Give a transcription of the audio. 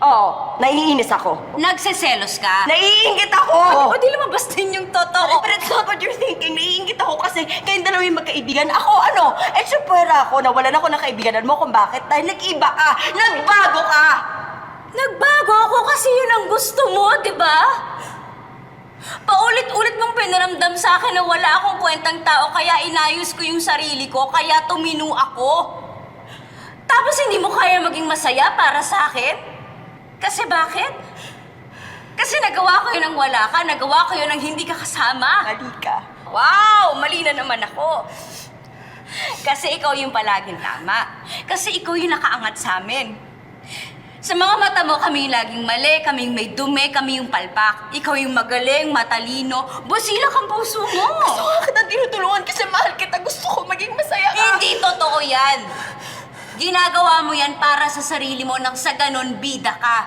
Oo, naiinis ako. Nagseselos ka? Naiingit ako! O di lumabas din yung totoo. But it's not what you're thinking. Naiingit ako kasi kayong dalawa yung magkaibigan. Ako ano? Eh, supwera ako. Nawalan ako ng kaibiganan mo kung bakit. Dahil nag-iba ka. Nagbago ka! Nagbago ako kasi yun ang gusto mo, di ba? Paulit-ulit mong pinaramdam sa akin na wala akong kwentang tao kaya inayos ko yung sarili ko kaya tumino ako. Tapos hindi mo kaya maging masaya para sa akin? Kasi bakit? Kasi nagawa ko yun ng wala ka, nagawa ko yun ng hindi ka kasama. Mali ka. Wow! Mali na naman ako. Kasi ikaw yung palaging tama. Kasi ikaw yung nakaangat sa amin. Sa mga mata mo, kami yung laging mali, kami yung may dumi, kami yung palpak. Ikaw yung magaling, matalino, busilak ang puso mo. Gusto ka kita tinutulungan kasi mahal kita. Gusto ko maging masaya ka. Hindi totoo yan. Ginagawa mo yan para sa sarili mo nang sa ganon bida ka.